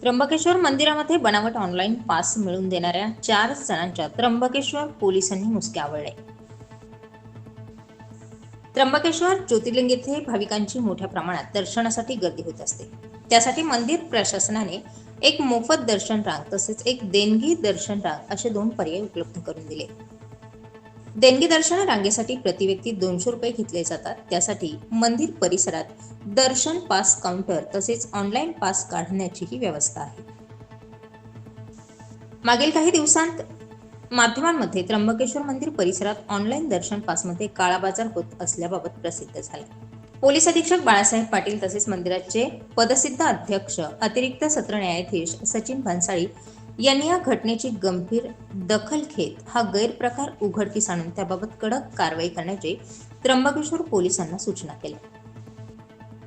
त्र्यंबकेश्वर मंदिरामध्ये बनावट online pass मिळवून देणाऱ्या चार जणांच्या त्र्यंबकेश्वर पोलिसांनी मुसके आवळले त्र्यंबकेश्वर ज्योतिर्लिंग येथे भाविकांची मोठ्या प्रमाणात दर्शनासाठी गर्दी होत असते. त्यासाठी मंदिर प्रशासनाने एक मोफत दर्शन रांग तसेच एक देणगी दर्शन रांग असे दोन पर्याय उपलब्ध करून दिले. देणगी दर्शन रांगेसाठी प्रति व्यक्ती दोनशे रुपये घेतले जातात. त्यासाठी मंदिर परिसरात दर्शन पास काउंटर तसेच ऑनलाईन पास काढण्याचीही व्यवस्था आहे. मागील काही दिवसांत माध्यमांमध्ये त्र्यंबकेश्वर मंदिर परिसरात ऑनलाईन दर्शन पासमध्ये काळाबाजार होत असल्याबाबत प्रसिद्ध झाला. पोलीस अधीक्षक बाळासाहेब पाटील तसेच मंदिराचे पदसिद्ध अध्यक्ष अतिरिक्त सत्र न्यायाधीश सचिन भन्साळी यांनी या घटनेची गंभीर दखल घेत हा गैरप्रकार उघडकीस आणून त्याबाबत कडक कारवाई करण्याचे त्र्यंबकेश्वर पोलिसांना सूचना केल्या.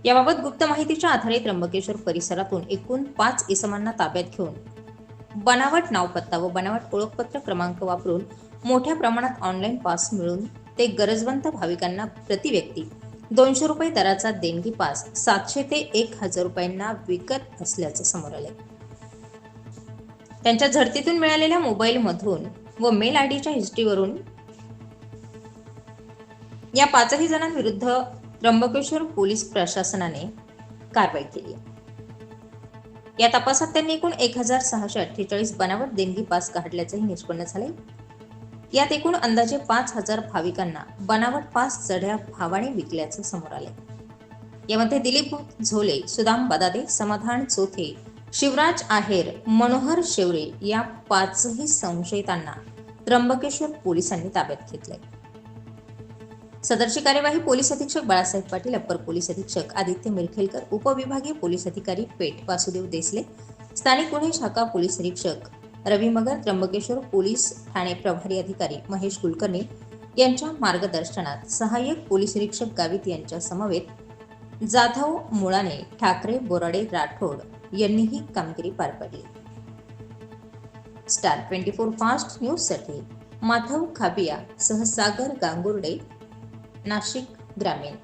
याबाबत गुप्त माहितीच्या आधारे त्र्यंबकेश्वर परिसरातून एकूण पाच इसमांना ताब्यात घेऊन बनावट नावपत्ता व बनावट ओळखपत्र क्रमांक वापरून मोठ्या प्रमाणात ऑनलाईन पास मिळून ते गरजवंत भाविकांना प्रति व्यक्ती दोनशे रुपये दराचा देणगी पास सातशे ते एक हजार रुपयांना विकत असल्याचं समोर आलं त्यांच्या झडतीतून मिळालेल्या मोबाईलमधून व मेल आय डीच्या हिस्ट्रीवरून या पाचही जणांविरुद्ध त्र्यंबकेश्वर पोलीस प्रशासनाने कारवाई केली या तपासात त्यांनी एकूण एक हजार सहाशे अठ्ठेचाळीस बनावट देणगी पास काढल्याचंही निष्पन्न झाले यात एकूण अंदाजे पाच हजार भाविकांना बनावट पास चढ्या भावाने विकल्याचं समोर आले यामध्ये दिलीप झोले सुदाम बदादे समाधान चोथे शिवराज आहेर मनोहर शेवरे या पाचही संशयितांना त्र्यंबकेश्वर पोलिसांनी ताब्यात घेतले सदरची कार्यवाही पोलीस अधीक्षक बाळासाहेब पाटील अप्पर पोलीस अधीक्षक आदित्य मिरखेलकर उपविभागीय पोलीस अधिकारी पेठ वासुदेव देसले स्थानिक गुन्हे शाखा पोलीस निरीक्षक रवी मगर त्र्यंबकेश्वर पोलीस ठाणे प्रभारी अधिकारी महेश कुलकर्णी यांच्या मार्गदर्शनात सहाय्यक पोलीस निरीक्षक गावित यांच्या समवेत जाधव मुळाने ठाकरे बोराडे राठोड यांनी ही कामगिरी पार पाडली. स्टार ट्वेंटी फोर फास्ट न्यूजसाठी माधव खाबिया सहसागर गांगुर्डे नाशिक ग्रामीण.